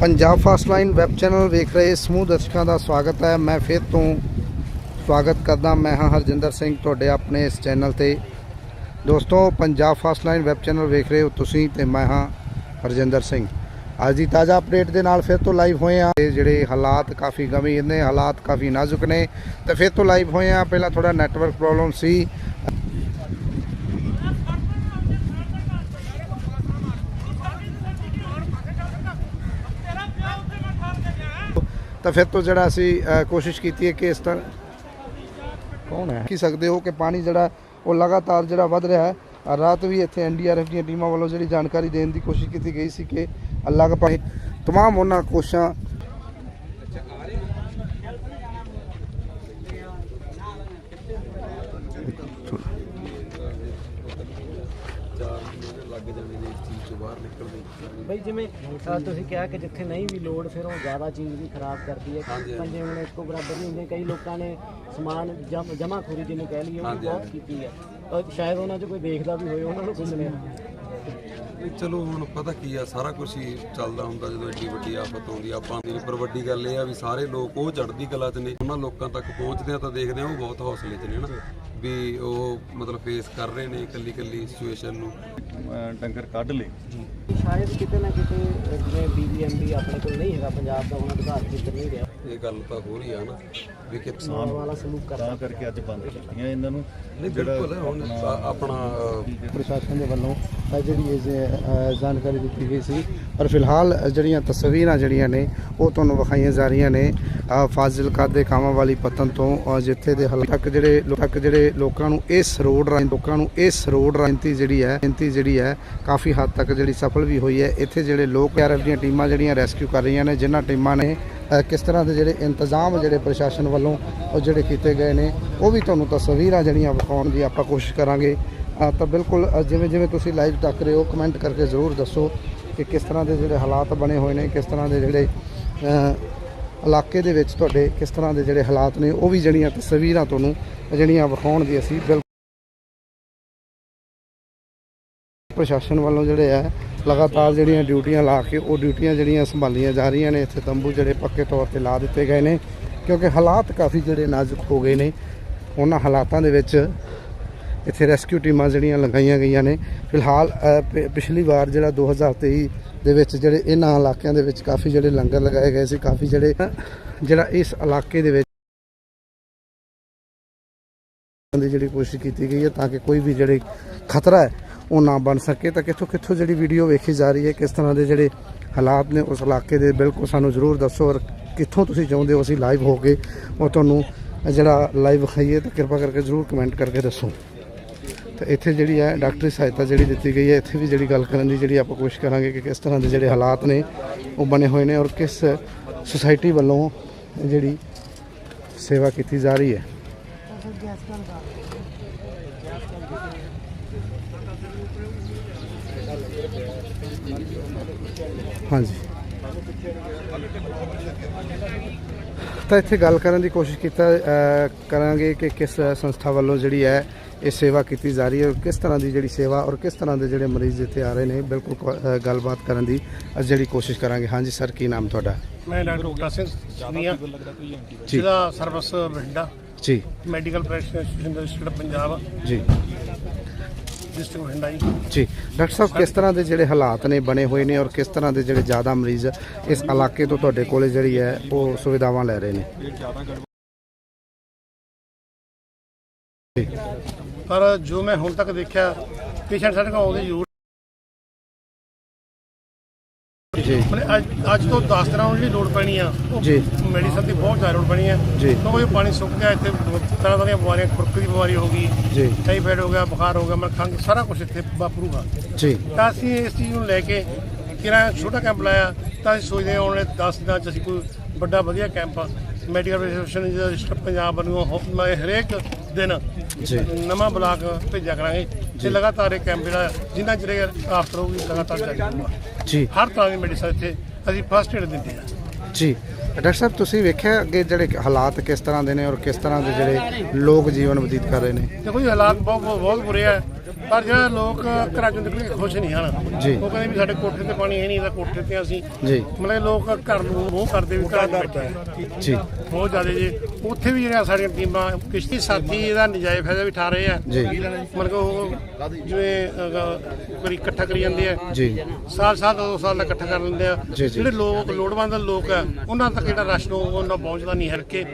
Punjab fast line web channel ਵੇਖ ਰਹੇ ਸਮੂਹ ਦਰਸ਼ਕਾਂ ਦਾ ਸਵਾਗਤ ਹੈ। ਮੈਂ ਫਿਰ ਤੋਂ ਸਵਾਗਤ ਕਰਦਾ ਮੈਂ ਹਾਂ ਹਰਜਿੰਦਰ ਸਿੰਘ, ਤੁਹਾਡੇ ਆਪਣੇ ਇਸ ਚੈਨਲ ਤੇ। ਦੋਸਤੋ, Punjab fast line web channel ਵੇਖ ਰਹੇ ਹੋ ਤੁਸੀਂ ਤੇ ਮੈਂ ਹਾਂ ਹਰਜਿੰਦਰ ਸਿੰਘ। ਅੱਜ ਦੀ ਤਾਜ਼ਾ ਅਪਡੇਟ ਦੇ ਨਾਲ ਫਿਰ ਤੋਂ ਲਾਈਵ ਹੋਏ ਆ ਇਹ ਜਿਹੜੇ ਹਾਲਾਤ ਕਾਫੀ ਗਮੀ ਨੇ, ਹਾਲਾਤ ਕਾਫੀ ਨਾਜ਼ੁਕ ਨੇ, ਤੇ ਫਿਰ ਤੋਂ ਲਾਈਵ ਹੋਏ ਆ ਪਹਿਲਾਂ ਥੋੜਾ ਨੈਟਵਰਕ ਪ੍ਰੋਬਲਮ ਸੀ। ਤਾਂ ਫਿਰ ਤੋਂ ਜਿਹੜਾ ਅਸੀਂ ਕੋਸ਼ਿਸ਼ ਕੀਤੀ ਹੈ ਕਿ ਇਸ ਤਰ੍ਹਾਂ ਕੌਣ ਹੈ? ਕੀ ਸਕਦੇ ਹੋ ਕਿ ਪਾਣੀ ਜਿਹੜਾ, ਉਹ ਲਗਾਤਾਰ ਜਿਹੜਾ ਵੱਧ ਰਿਹਾ ਹੈ। ਰਾਤ ਵੀ ਇੱਥੇ ਐਨਡੀਆਰਐਫ ਦੀਆਂ ਟੀਮਾਂ ਵੱਲੋਂ ਜਿਹੜੀ ਜਾਣਕਾਰੀ ਦੇਣ ਦੀ ਕੋਸ਼ਿਸ਼ ਕੀਤੀ ਗਈ ਸੀ ਕਿ ਲਗਭਗ ਤਮਾਮ ਉਹਨਾਂ ਕੋਸ਼ਾਂ ਬਈ ਜਿਵੇਂ ਅਹ ਤੁਸੀਂ ਕਿਹਾ ਕਿ ਜਿੱਥੇ ਨਹੀਂ ਵੀ ਲੋੜ ਫਿਰ ਉਹ ਜ਼ਿਆਦਾ ਚੀਜ਼ ਵੀ ਖਰਾਬ ਕਰਦੀ ਹੈ। ਪੰਜੇ ਉਂਗਲਾਂ ਇੱਕੋ ਬਰਾਬਰ ਨਹੀਂ ਹੁੰਦੇ। ਕਈ ਲੋਕਾਂ ਨੇ ਸਮਾਨ ਜਮਾਖੋਰੀ ਜਿਹਨੂੰ ਕਹਿ ਲਈਏ ਉਹ ਵੀ ਬਹੁਤ ਕੀਤੀ ਹੈ। ਅਹ ਸ਼ਾਇਦ ਉਹਨਾਂ 'ਚ ਕੋਈ ਦੇਖਦਾ ਵੀ ਹੋਏ ਉਹਨਾਂ ਨੂੰ ਕੁਝ ਨਹੀਂ ਚਲੋ ਹੁਣ ਪਤਾ ਕੀ ਆ ਸਾਰਾ ਕੁਝ ਹੀ ਚੱਲਦਾ ਹੁੰਦਾ ਜਦੋਂ ਏਡੀ ਵੱਡੀ ਆਫਤ ਆਉਂਦੀ ਆ। ਆਪਾਂ ਦੀ ਪਰ ਵੱਡੀ ਗੱਲ ਇਹ ਆ ਵੀ ਸਾਰੇ ਲੋਕ ਉਹ ਚੜ੍ਹਦੀ ਕਲਾ 'ਚ ਨੇ। ਉਹਨਾਂ ਲੋਕਾਂ ਤੱਕ ਪਹੁੰਚਦੇ ਆ ਤਾਂ ਦੇਖਦੇ ਆ ਉਹ ਬਹੁਤ ਹੌਸਲੇ 'ਚ ਨੇ ਨਾ ਵੀ ਉਹ ਮਤਲਬ ਫੇਸ ਕਰ ਰਹੇ ਨੇ ਇਕੱਲੀ ਇਕੱਲੀ ਸਿਚੁਏਸ਼ਨ ਨੂੰ। ਡੰਗਰ ਕੱਢ ਲਏ। ਸ਼ਾਇਦ ਕਿਤੇ ਨਾ ਕਿਤੇ ਜਿਵੇਂ ਬੀਬੀਐਮਬੀ ਆਪਣੇ ਕੋਲ ਨਹੀਂ ਹੈਗਾ ਪੰਜਾਬ ਦਾ ਹੁਣ ਅਧਿਕਾਰ ਨਹੀਂ ਰਿਹਾ। ਇਹ ਗੱਲ ਤਾਂ ਹੋ ਰਹੀ ਆ ਨਾ ਵੀ ਕਿ ਕਿਸਾਨ ਵਾਲਾ ਸਲੂਕ ਕਰਦਾ ਕਰਕੇ ਅੱਜ ਬੰਦ ਕੀਤੀਆਂ ਇਹਨਾਂ ਨੂੰ। ਨਹੀਂ ਬਿਲਕੁਲ ਹੁਣ ਆਪਣਾ ਪ੍ਰਸ਼ਾਸਨ ਦੇ ਵੱਲੋਂ ਜਿਹੜੀ ਇਹ ਜਾਣਕਾਰੀ ਦਿੱਤੀ ਗਈ ਸੀ ਪਰ ਫਿਲਹਾਲ ਜਿਹੜੀਆਂ ਤਸਵੀਰਾਂ ਜਿਹੜੀਆਂ ਨੇ, ਉਹ ਤੁਹਾਨੂੰ ਵਿਖਾਈਆਂ ਜਾ ਰਹੀਆਂ ਨੇ। ਫਾਜ਼ਿਲਕਾ ਦੇ ਕਾਮਾਂ ਵਾਲੀ ਪਤਨ ਤੋਂ ਜਿੱਥੇ ਦੇ ਹਾਲਾਤ ਤੱਕ ਜਿਹੜੇ ਲੋਕ ਤੱਕ ਜਿਹੜੇ ਲੋਕਾਂ ਨੂੰ ਇਸ ਰੋਡ ਰਾਹੀਂ, ਲੋਕਾਂ ਨੂੰ ਇਸ ਰੋਡ ਰਾਹੀਂ ਜਿਹੜੀ ਹੈ, ਗਿਣਤੀ ਜਿਹੜੀ ਹੈ, ਕਾਫੀ ਹੱਦ ਤੱਕ ਜਿਹੜੀ ਸਫਲ ਵੀ ਹੋਈ ਹੈ। ਇੱਥੇ ਜਿਹੜੇ ਲੋਕ ਆਰਐਫ ਦੀਆਂ ਟੀਮਾਂ ਜਿਹੜੀਆਂ ਰੈਸਕਿਊ ਕਰ ਰਹੀਆਂ ਨੇ, ਜਿਨ੍ਹਾਂ ਟੀਮਾਂ ਨੇ ਕਿਸ ਤਰ੍ਹਾਂ ਦੇ ਜਿਹੜੇ ਇੰਤਜ਼ਾਮ ਜਿਹੜੇ ਪ੍ਰਸ਼ਾਸਨ ਵੱਲੋਂ, ਉਹ ਜਿਹੜੇ ਕੀਤੇ ਗਏ ਨੇ, ਉਹ ਵੀ ਤੁਹਾਨੂੰ ਤਸਵੀਰਾਂ ਜਿਹੜੀਆਂ ਵਿਖਾਉਣ ਦੀ ਆਪਾਂ ਕੋਸ਼ਿਸ਼ ਕਰਾਂਗੇ। ਤਾਂ ਬਿਲਕੁਲ ਜਿਵੇਂ ਜਿਵੇਂ ਤੁਸੀਂ ਲਾਈਵ ਤੱਕ ਰਹੇ ਹੋ ਕਮੈਂਟ ਕਰਕੇ ਜ਼ਰੂਰ ਦੱਸੋ। ਕਿ ਕਿਸ ਤਰ੍ਹਾਂ ਦੇ ਜਿਹੜੇ ਹਾਲਾਤ ਬਣੇ ਹੋਏ ਨੇ, ਕਿਸ ਤਰ੍ਹਾਂ ਦੇ ਜਿਹੜੇ ਇਲਾਕੇ ਦੇ ਵਿੱਚ ਤੁਹਾਡੇ ਕਿਸ ਤਰ੍ਹਾਂ ਦੇ ਜਿਹੜੇ ਹਾਲਾਤ ਨੇ, ਉਹ ਵੀ ਜਿਹੜੀਆਂ ਤਸਵੀਰਾਂ ਤੁਹਾਨੂੰ ਜਿਹੜੀਆਂ ਵਿਖਾਉਣ ਦੀ ਅਸੀਂ ਬਿਲਕੁਲ ਪ੍ਰਸ਼ਾਸਨ ਵੱਲੋਂ ਜਿਹੜੇ ਹੈ ਲਗਾਤਾਰ ਜਿਹੜੀਆਂ ਡਿਊਟੀਆਂ ਲਾ ਕੇ, ਉਹ ਡਿਊਟੀਆਂ ਜਿਹੜੀਆਂ ਸੰਭਾਲੀਆਂ ਜਾ ਰਹੀਆਂ ਨੇ। ਇੱਥੇ ਤੰਬੂ ਜਿਹੜੇ ਪੱਕੇ ਤੌਰ ਤੇ ਲਾ ਦਿੱਤੇ ਗਏ ਨੇ, ਕਿਉਂਕਿ ਹਾਲਾਤ ਕਾਫੀ ਜਿਹੜੇ ਨਾਜ਼ੁਕ ਹੋ ਗਏ ਨੇ। ਉਹਨਾਂ ਹਾਲਾਤਾਂ ਦੇ ਵਿੱਚ ਇੱਥੇ ਰੈਸਕਿਊ ਟੀਮਾਂ ਜਿਹੜੀਆਂ ਲਗਾਈਆਂ ਗਈਆਂ ਨੇ। ਫਿਲਹਾਲ ਪ- ਪਿਛਲੀ ਵਾਰ ਜਿਹੜਾ 2023 ਦੇ ਵਿੱਚ ਜਿਹੜੇ ਇਹਨਾਂ ਇਲਾਕਿਆਂ ਦੇ ਵਿੱਚ ਕਾਫੀ ਜਿਹੜੇ ਲੰਗਰ ਲਗਾਏ ਗਏ ਸੀ, ਕਾਫੀ ਜਿਹੜੇ, ਜਿਹੜਾ ਇਸ ਇਲਾਕੇ ਦੇ ਵਿੱਚ ਦੀ ਜਿਹੜੀ ਕੋਸ਼ਿਸ਼ ਕੀਤੀ ਗਈ ਹੈ ਤਾਂ ਕਿ ਕੋਈ ਵੀ ਜਿਹੜੇ ਖਤਰਾ ਹੈ, ਉਹ ਨਾ ਬਣ ਸਕੇ। ਤਾਂ ਕਿੱਥੋਂ ਕਿੱਥੋਂ ਜਿਹੜੀ ਵੀਡੀਓ ਵੇਖੀ ਜਾ ਰਹੀ ਹੈ, ਕਿਸ ਤਰ੍ਹਾਂ ਦੇ ਜਿਹੜੇ ਹਾਲਾਤ ਨੇ ਉਸ ਇਲਾਕੇ ਦੇ, ਬਿਲਕੁਲ ਸਾਨੂੰ ਜ਼ਰੂਰ ਦੱਸੋ ਔਰ ਕਿੱਥੋਂ ਤੁਸੀਂ ਚਾਹੁੰਦੇ ਹੋ ਅਸੀਂ ਲਾਈਵ ਹੋ ਕੇ ਉਹ ਤੁਹਾਨੂੰ ਜਿਹੜਾ ਲਾਈਵ ਵਿਖਾਈਏ ਤਾਂ ਕਿਰਪਾ ਕਰਕੇ ਜ਼ਰੂਰ ਕਮੈਂਟ ਕਰਕੇ ਦੱਸੋ। ਤੇ ਇੱਥੇ ਜਿਹੜੀ ਹੈ ਡਾਕਟਰੀ ਸਹਾਇਤਾ ਜਿਹੜੀ ਦਿੱਤੀ ਗਈ ਹੈ, ਇੱਥੇ ਵੀ ਜਿਹੜੀ ਗੱਲ ਕਰਨ ਦੀ ਜਿਹੜੀ ਆਪਾਂ ਕੋਸ਼ਿਸ਼ ਕਰਾਂਗੇ ਕਿ ਕਿਸ ਤਰ੍ਹਾਂ ਦੇ ਜਿਹੜੇ ਹਾਲਾਤ ਨੇ, ਉਹ ਬਣੇ ਹੋਏ ਨੇ ਔਰ ਕਿਸ ਸੁਸਾਇਟੀ ਵੱਲੋਂ ਜਿਹੜੀ ਸੇਵਾ ਕੀਤੀ ਜਾ ਰਹੀ ਹੈ। ਹਾਂਜੀ। ਤਾਂ ਇੱਥੇ ਗੱਲ ਕਰਨ ਦੀ ਕੋਸ਼ਿਸ਼ ਕੀਤਾ ਕਰਾਂਗੇ ਕਿ ਕਿਸ ਸੰਸਥਾ ਵੱਲੋਂ ਜਿਹੜੀ ਹੈ ਇਹ ਸੇਵਾ ਕੀਤੀ ਜਾ ਰਹੀ ਹੈ ਔਰ ਕਿਸ ਤਰ੍ਹਾਂ ਦੀ ਜਿਹੜੀ ਸੇਵਾ ਔਰ ਕਿਸ ਤਰ੍ਹਾਂ ਦੇ ਜਿਹੜੇ ਮਰੀਜ਼ ਇੱਥੇ ਆ ਰਹੇ ਨੇ ਬਿਲਕੁਲ ਗੱਲਬਾਤ ਕਰਨ ਦੀ ਅਸੀਂ ਜਿਹੜੀ ਕੋਸ਼ਿਸ਼ ਕਰਾਂਗੇ। ਹਾਂਜੀ ਸਰ ਕੀ ਨਾਮ ਤੁਹਾਡਾ? ਮੈਂ ਡਾਕਟਰ ਬੂਟਾ ਸਿੰਘ ਸੀਨੀਆ। ਜ਼ਿਲ੍ਹਾ ਸਰਵਿਸ ਬਠਿੰਡਾ। ਜੀ। Medical practitioner Punjab. ਜੀ। ਡਿਸਟ੍ਰਿਕਟ ਬਠਿੰਡਾ ਜੀ ਜੀ ਡਾਕਟਰ ਸਾਹਿਬ ਕਿਸ ਤਰ੍ਹਾਂ ਦੇ ਜਿਹੜੇ ਹਾਲਾਤ ਨੇ ਬਣੇ ਹੋਏ ਨੇ ਔਰ ਕਿਸ ਤਰ੍ਹਾਂ ਦੇ ਜਿਹੜੇ ਜ਼ਿਆਦਾ ਮਰੀਜ਼ ਇਸ ਇਲਾਕੇ ਤੋਂ ਤੁਹਾਡੇ ਕੋਲੇ ਜਿਹੜੀ ਹੈ ਉਹ ਸੁਵਿਧਾਵਾਂ ਲੈ ਰਹੇ ਨੇ? ਪਰ ਜੋ ਮੈਂ ਹੁਣ ਤੱਕ ਦੇਖਿਆ ਪੇਸ਼ੈਂਟ ਸਾਡੇ ਕੋਲ ਆਉਂਦੇ ਜ਼ਰੂਰ ਜੀ। ਮਤਲਬ ਅੱਜ ਅੱਜ ਤੋਂ 10 ਦਿਨਾਂ ਨੂੰ ਜਿਹੜੀ ਲੋੜ ਪੈਣੀ ਆ। ਉਹ ਜੀ। ਮੈਡੀਸਨ ਦੀ ਬਹੁਤ ਜ਼ਿਆਦਾ ਲੋੜ ਪੈਣੀ ਆ। ਜੀ। ਕਿਉਂਕਿ ਪਾਣੀ ਸੁੱਕ ਗਿਆ ਇੱਥੇ ਤਰ੍ਹਾਂ ਤਰ੍ਹਾਂ ਦੀਆਂ ਬਿਮਾਰੀਆਂ ਖੁਰਕ ਦੀ ਬਿਮਾਰੀ ਹੋ ਗਈ ਜੀ। ਟਾਈਫਾਇਡ ਹੋ ਗਿਆ ਬੁਖਾਰ ਹੋ ਗਿਆ ਮਤਲਬ ਖੰਘ ਸਾਰਾ ਕੁਝ ਇੱਥੇ ਵਾਪਰੂਗਾ। ਜੀ। ਤਾਂ ਅਸੀਂ ਇਸ ਚੀਜ਼ ਨੂੰ ਲੈ ਕੇ ਕਿਰਾ ਛੋਟਾ ਕੈਂਪ ਲਾਇਆ ਤਾਂ ਅਸੀਂ ਸੋਚਦੇ ਹਾਂ ਆਉਣ ਵਾਲੇ 10 ਦਿਨਾਂ 'ਚ ਅਸੀਂ ਕੋਈ ਵੱਡਾ ਵਧੀਆ ਕੈਂਪ ਮੈਡੀਕਲ ਐਸੋਸੀਏਸ਼ਨ ਜਿਹੜਾ ਡਿਸਟ੍ਰਿਕਟ ਪੰਜਾਬ ਵੱਲੋਂ ਹੋ- ਮੈਂ ਹਰੇਕ ਦਿਨ ਜੀ। ਨਵਾਂ ਬਲਾਕ ਭੇਜਿਆ ਕਰਾਂਗੇ ਤੇ ਲਗਾਤਾਰ ਇਹ ਕੈਂਪ ਜਿਹੜਾ ਜਿੰਨਾ ਚਿਰ ਇਹ ਆਫਤ ਰਹੂਗੀ ਲਗਾਤਾਰ ਜਾਰੀ ਰਹੂਗਾ। ਜੀ। ਹਰ ਤਰ੍ਹਾਂ ਦੀ ਮੈਡੀਸਨ ਇੱਥੇ ਅਸੀਂ ਫਸਟ ਏਡ ਦਿੰਦੇ ਆ ਜੀ। ਡਾਕਟਰ ਸਾਹਿਬ ਤੁਸੀਂ ਵੇਖਿਆ ਅੱਗੇ ਜਿਹੜੇ ਹਾਲਾਤ ਕਿਸ ਤਰ੍ਹਾਂ ਦੇ ਨੇ ਔਰ ਕਿਸ ਤਰ੍ਹਾਂ ਦੇ ਜਿਹੜੇ ਲੋਕ ਜੀਵਨ ਬਤੀਤ ਕਰ ਰਹੇ ਨੇ? ਦੇਖੋ ਜੀ ਹਾਲਾਤ ਬਹੁਤ ਬਹੁਤ ਬਹੁਤ ਬੁਰੇ ਆ। ਪਰ ਜਿਹੜਾ ਲੋਕ ਘਰਾਂ ਚੋਂ ਨਿਕਲ ਕੇ ਖੁਸ਼ ਨਹੀਂ ਹਨ ਜੀ। ਉਹ ਕਹਿੰਦੇ ਵੀ ਸਾਡੇ ਕੋਠੇ ਤੇ ਪਾਣੀ ਹੈ ਨਹੀਂ ਤਾਂ ਕੋਠੇ ਤੇ ਅਸੀਂ ਜੀ। ਮਤਲਬ ਲੋਕ ਘਰ ਨੂੰ ਮੋਹ ਕਰਦੇ ਵੀ ਘਰ ਬੈਠੇ ਆ। ਜੀ। ਬਹੁਤ ਜ਼ਿਆਦਾ ਜੀ। ਉੱਥੇ ਵੀ ਜਿਹੜੀਆਂ ਸਾਡੀਆਂ ਟੀਮਾਂ ਕਿਸ਼ਤੀ ਸਾਥੀ ਇਹਦਾ ਨਜਾਇਜ਼ ਫਾਇਦਾ ਵੀ ਠਾ ਰਹੇ ਆ। ਜੀ। ਮਤਲਬ ਕਿ ਉਹ ਜਿਵੇਂ ਅਹ, ਕਰੀ ਇਕੱਠਾ ਕਰੀ ਜਾਂਦੇ ਆ। ਜੀ। ਸਾਲ ਸਾਲ ਦੋ ਸਾਲ ਦਾ ਇਕੱਠਾ ਕਰ ਲੈਂਦੇ ਆ। ਜੀ, ਜੀ। ਜਿਹੜੇ ਲੋਕ ਲੋੜਵੰਦ ਲੋਕ ਆ ਉਹਨਾਂ ਤੱਕ ਜਿਹੜਾ ਰਾਸ਼ਨ ਉਹ ਉਹਨਾਂ ਪਹੁੰਚਦਾ ਨਹੀਂ ਹੈ ਕਿ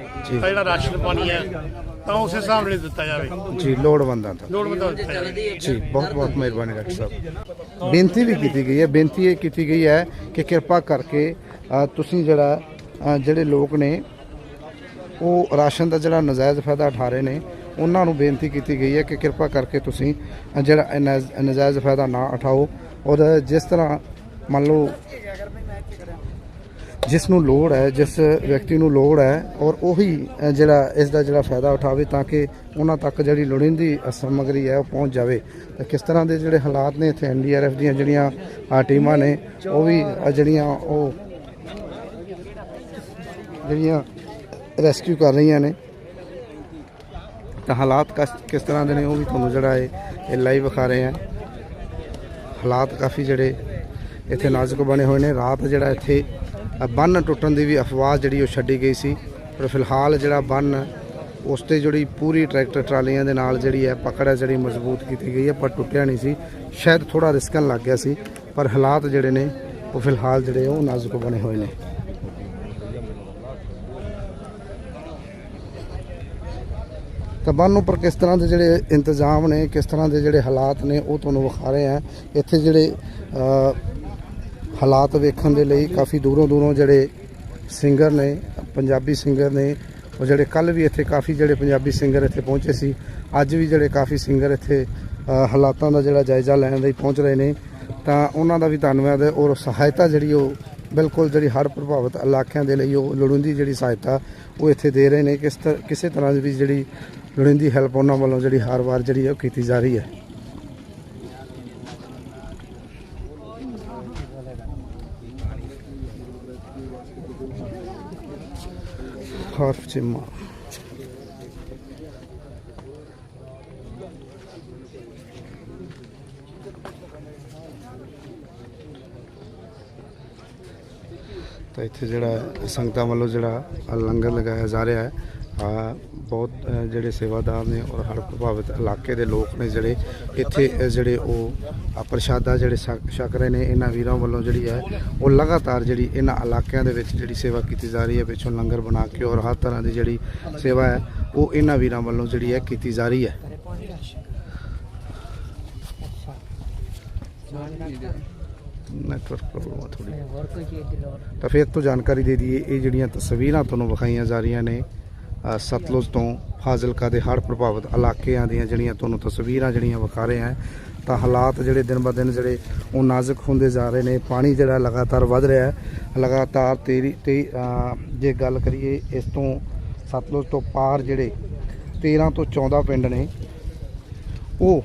ਤਾਂ ਜਿਹੜਾ ਰਾਸ਼ਨ ਪਾਣੀ ਹੈ ਤਾਂ ਉਸ ਹਿਸਾਬ ਨਾਲ ਦਿੱਤਾ ਜਾਵੇ। ਜੀ ਲੋੜਵੰਦਾਂ ਤੱਕ ਲੋੜਵੰਦਾਂ ਨੂੰ ਦਿੱਤਾ ਜਾਵੇ। ਜੀ ਬਹੁਤ ਬਹੁਤ ਮਿਹਰਬਾਨੀ ਡਾਕਟਰ ਸਾਹਿਬ। ਬੇਨਤੀ ਵੀ ਕੀਤੀ ਗਈ ਹੈ ਬੇਨਤੀ ਇਹ ਕੀਤੀ ਗਈ ਹੈ ਕਿ ਕਿਰਪਾ ਕਰਕੇ ਤੁਸੀਂ ਜਿਹੜਾ ਜਿਹੜੇ ਲੋਕ ਨੇ ਉਹ ਰਾਸ਼ਨ ਦਾ ਜਿਹੜਾ ਨਜਾਇਜ਼ ਫਾਇਦਾ ਉਠਾ ਰਹੇ ਨੇ ਉਹਨਾਂ ਨੂੰ ਬੇਨਤੀ ਕੀਤੀ ਗਈ ਹੈ ਕਿ ਕਿਰਪਾ ਕਰਕੇ ਤੁਸੀਂ ਜਿਹੜਾ ਨਜਾਇਜ਼ ਫਾਇਦਾ ਨਾ ਉਠਾਓ। ਔਰ ਜਿਸ ਤਰ੍ਹਾਂ ਮੰਨ ਲਓ ਜਿਸ ਨੂੰ ਲੋੜ ਹੈ ਜਿਸ ਵਿਅਕਤੀ ਨੂੰ ਲੋੜ ਹੈ ਔਰ ਉਹੀ ਜਿਹੜਾ ਇਸ ਦਾ ਜਿਹੜਾ ਫਾਇਦਾ ਉਠਾਵੇ ਤਾਂ ਕਿ ਉਹਨਾਂ ਤੱਕ ਜਿਹੜੀ ਲੋੜੀਂਦੀ ਅ, ਸਮੱਗਰੀ ਹੈ ਉਹ ਪਹੁੰਚ ਜਾਵੇ। ਤਾਂ ਕਿਸ ਤਰ੍ਹਾਂ ਦੇ ਜਿਹੜੇ ਹਾਲਾਤ ਨੇ ਇੱਥੇ ਐਨਡੀਆਰਐਫ ਦੀਆਂ ਜਿਹੜੀਆਂ ਟੀਮਾਂ ਨੇ ਉਹ ਵੀ ਜਿਹੜੀਆਂ ਉਹ ਜਿਹੜੀਆਂ ਰੈਸਕਿਊ ਕਰ ਰਹੀਆਂ ਨੇ। ਤਾਂ ਹਾਲਾਤ ਕਸ- ਕਿਸ ਤਰ੍ਹਾਂ ਦੇ ਨੇ ਉਹ ਵੀ ਤੁਹਾਨੂੰ ਜਿਹੜਾ ਹੈ ਇਹ ਲਾਈਵ ਵਿਖਾ ਰਹੇ ਹਾਂ। ਹਾਲਾਤ ਕਾਫੀ ਜਿਹੜੇ ਇੱਥੇ ਨਾਜ਼ੁਕ ਬਣੇ ਹੋਏ ਨੇ। ਰਾਤ ਜਿਹੜਾ ਇੱਥੇ ਬੰਨ ਟੁੱਟਣ ਦੀ ਵੀ ਅਫਵਾਹ ਜਿਹੜੀ ਉਹ ਛੱਡੀ ਗਈ ਸੀ। ਪਰ ਫਿਲਹਾਲ ਜਿਹੜਾ ਬੰਨ, ਉਸ ਤੇ ਜਿਹੜੀ ਪੂਰੀ ਟਰੈਕਟਰ ਟਰਾਲੀਆਂ ਦੇ ਨਾਲ ਜਿਹੜੀ ਹੈ ਪਕੜ ਹੈ, ਜਿਹੜੀ ਮਜ਼ਬੂਤ ਕੀਤੀ ਗਈ ਹੈ, ਪਰ ਟੁੱਟਿਆ ਨਹੀਂ ਸੀ। ਸ਼ਾਇਦ ਥੋੜਾ ਰਿਸਕਣ ਲੱਗ ਗਿਆ ਸੀ, ਪਰ ਹਾਲਾਤ ਜਿਹੜੇ ਨੇ, ਉਹ ਫਿਲਹਾਲ ਜਿਹੜੇ ਉਹ ਨਾਜ਼ੁਕ ਬਣੇ ਹੋਏ ਨੇ। ਤਾਂ ਬੰਨ ਉੱਪਰ ਕਿਸ ਤਰ੍ਹਾਂ ਦੇ ਜਿਹੜੇ ਇੰਤਜ਼ਾਮ ਨੇ, ਕਿਸ ਤਰ੍ਹਾਂ ਦੇ ਜਿਹੜੇ ਹਾਲਾਤ ਨੇ, ਉਹ ਤੁਹਾਨੂੰ ਵਿਖਾ ਰਹੇ ਆ ਇੱਥੇ ਜਿਹੜੇ ਹਾਲਾਤ ਵੇਖਣ ਦੇ ਲਈ ਕਾਫੀ ਦੂਰੋਂ ਦੂਰੋਂ ਜਿਹੜੇ ਸਿੰਗਰ ਨੇ, ਪੰਜਾਬੀ ਸਿੰਗਰ ਨੇ, ਉਹ ਜਿਹੜੇ ਕੱਲ ਵੀ ਇੱਥੇ ਕਾਫੀ ਜਿਹੜੇ ਪੰਜਾਬੀ ਸਿੰਗਰ ਇੱਥੇ ਪਹੁੰਚੇ ਸੀ, ਅੱਜ ਵੀ ਜਿਹੜੇ ਕਾਫੀ ਸਿੰਗਰ ਇੱਥੇ ਹਾਲਾਤਾਂ ਦਾ ਜਿਹੜਾ ਜਾਇਜ਼ਾ ਲੈਣ ਲਈ ਪਹੁੰਚ ਰਹੇ ਨੇ, ਤਾਂ ਉਹਨਾਂ ਦਾ ਵੀ ਧੰਨਵਾਦ ਹੈ ਔਰ ਸਹਾਇਤਾ ਜਿਹੜੀ ਉਹ ਬਿਲਕੁਲ ਜਿਹੜੀ ਹਰ ਪ੍ਰਭਾਵਿਤ ਇਲਾਕਿਆਂ ਦੇ ਲਈ ਉਹ ਲੋੜੀਂਦੀ ਜਿਹੜੀ ਸਹਾਇਤਾ ਉਹ ਇੱਥੇ ਦੇ ਰਹੇ ਨੇ, ਕਿਸ ਤਰ, ਕਿਸੇ ਤਰ੍ਹਾਂ ਦੀ ਵੀ ਜਿਹੜੀ ਲੋੜੀਂਦੀ ਹੈਲਪ ਉਹਨਾਂ ਵੱਲੋਂ ਜਿਹੜੀ ਹਰ ਵਾਰ ਜਿਹੜੀ ਉਹ ਕੀਤੀ ਜਾ ਰਹੀ ਹੈ। ਹਰਫ ਚਿਮਾ ਤਾਂ ਇੱਥੇ ਜਿਹੜਾ ਸੰਗਤਾਂ ਵੱਲੋਂ ਜਿਹੜਾ ਲੰਗਰ ਲਗਾਇਆ ਜਾ ਰਿਹਾ ਹੈ ਆ ਬਹੁਤ ਜਿਹੜੇ ਸੇਵਾਦਾਰ ਨੇ ਔਰ ਹੜ੍ਹ ਪ੍ਰਭਾਵਿਤ ਇਲਾਕੇ ਦੇ ਲੋਕ ਨੇ ਜਿਹੜੇ ਇੱਥੇ ਜਿਹੜੇ ਉਹ ਪ੍ਰਸ਼ਾਦਾ ਜਿਹੜੇ ਛਕ ਛਕ ਰਹੇ ਨੇ, ਇਹਨਾਂ ਵੀਰਾਂ ਵੱਲੋਂ ਜਿਹੜੀ ਹੈ, ਉਹ ਲਗਾਤਾਰ ਜਿਹੜੀ ਇਹਨਾਂ ਇਲਾਕਿਆਂ ਦੇ ਵਿੱਚ ਜਿਹੜੀ ਸੇਵਾ ਕੀਤੀ ਜਾ ਰਹੀ ਹੈ, ਪਿੱਛੋਂ ਲੰਗਰ ਬਣਾ ਕੇ ਔਰ ਹਰ ਤਰ੍ਹਾਂ ਦੀ ਜਿਹੜੀ ਸੇਵਾ ਹੈ, ਉਹ ਇਹਨਾਂ ਵੀਰਾਂ ਵੱਲੋਂ ਜਿਹੜੀ ਹੈ ਕੀਤੀ ਜਾ ਰਹੀ ਹੈ। ਨੈਟਵਰਕ ਪ੍ਰੋਬਲਮ ਆ ਥੋੜੀ ਤਾਂ ਫਿਰ ਤੋਂ ਜਾਣਕਾਰੀ ਦੇ ਦਈਏ ਇਹ ਜਿਹੜੀਆਂ ਤਸਵੀਰਾਂ ਤੁਹਾਨੂੰ ਵਿਖਾਈਆਂ ਜਾ ਰਹੀਆਂ ਨੇ ਸਤਲੁਜ ਤੋਂ ਫਾਜ਼ਿਲਕਾ ਦੇ ਹੜ੍ਹ ਪ੍ਰਭਾਵਿਤ ਇਲਾਕਿਆਂ ਦੀਆਂ ਜਿਹੜੀਆਂ ਤੁਹਾਨੂੰ ਤਸਵੀਰਾਂ ਜਿਹੜੀਆਂ ਵਿਖਾ ਰਹੇ ਹਾਂ ਤਾਂ ਹਾਲਾਤ ਜਿਹੜੇ ਦਿਨ ਬ ਦਿਨ ਜਿਹੜੇ ਉਹ ਨਾਜ਼ੁਕ ਹੁੰਦੇ ਜਾ ਰਹੇ ਨੇ ਪਾਣੀ ਜਿਹੜਾ ਲਗਾਤਾਰ ਵੱਧ ਰਿਹਾ ਹੈ ਲਗਾਤਾਰ ਤੇਰੀ ਤੇ ਅ, ਜੇ ਗੱਲ ਕਰੀਏ ਇਸ ਤੋਂ ਸਤਲੁਜ ਤੋਂ ਪਾਰ ਜਿਹੜੇ 13 ਤੋਂ 14 ਪਿੰਡ ਨੇ ਉਹ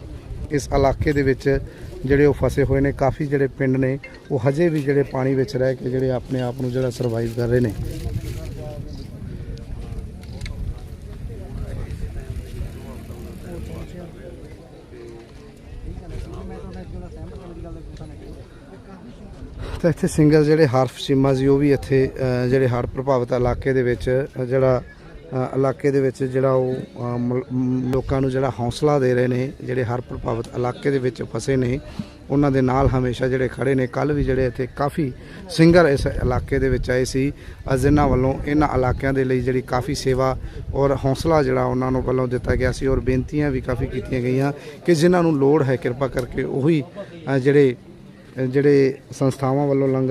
ਇਸ ਇਲਾਕੇ ਦੇ ਵਿੱਚ ਜਿਹੜੇ ਉਹ ਫਸੇ ਹੋਏ ਨੇ, ਕਾਫੀ ਜਿਹੜੇ ਪਿੰਡ ਨੇ, ਉਹ ਹਜੇ ਵੀ ਜਿਹੜੇ ਪਾਣੀ ਵਿੱਚ ਰਹਿ ਕੇ ਜਿਹੜੇ ਆਪਣੇ ਆਪ ਨੂੰ ਜਿਹੜਾ ਸਰਵਾਈਵ ਕਰ ਰਹੇ ਨੇ। ਤਾਂ ਇੱਥੇ ਸਿੰਗਰ ਜਿਹੜੇ ਹਰਫ ਸੀਮਾ ਜੀ ਉਹ ਵੀ ਇੱਥੇ ਜਿਹੜੇ ਹੜ੍ਹ ਪ੍ਰਭਾਵਿਤ ਇਲਾਕੇ ਦੇ ਵਿੱਚ ਜਿਹੜਾ ਇਲਾਕੇ ਦੇ ਵਿੱਚ ਜਿਹੜਾ ਉਹ ਅ, ਲੋਕਾਂ ਨੂੰ ਜਿਹੜਾ ਹੌਸਲਾ ਦੇ ਰਹੇ ਨੇ ਜਿਹੜੇ ਹਰ ਪ੍ਰਭਾਵਿਤ ਇਲਾਕੇ ਦੇ ਵਿੱਚ ਫਸੇ ਨੇ ਉਹਨਾਂ ਦੇ ਨਾਲ ਹਮੇਸ਼ਾ ਜਿਹੜੇ ਖੜੇ ਨੇ। ਕੱਲ ਵੀ ਜਿਹੜੇ ਇੱਥੇ ਕਾਫੀ ਸਿੰਗਰ ਇਸ ਇਲਾਕੇ ਦੇ ਵਿੱਚ ਆਏ ਸੀ। ਅ, ਜਿਨ੍ਹਾਂ ਵੱਲੋਂ ਇਹਨਾਂ ਇਲਾਕਿਆਂ ਦੇ ਲਈ ਜਿਹੜੀ ਕਾਫੀ ਸੇਵਾ ਔਰ ਹੌਸਲਾ ਜਿਹੜਾ ਉਹਨਾਂ ਨੂੰ ਵੱਲੋਂ ਦਿੱਤਾ ਗਿਆ ਸੀ ਔਰ ਬੇਨਤੀਆਂ ਵੀ ਕਾਫੀ ਕੀਤੀਆਂ ਗਈਆਂ ਕਿ ਜਿਨ੍ਹਾਂ ਨੂੰ ਲੋੜ ਹੈ ਕਿਰਪਾ ਕਰਕੇ ਉਹੀ ਜਿਹੜੇ ਜਿਹੜੇ ਸੰਸਥਾਵਾਂ ਵੱਲੋਂ ਲੰਗਰ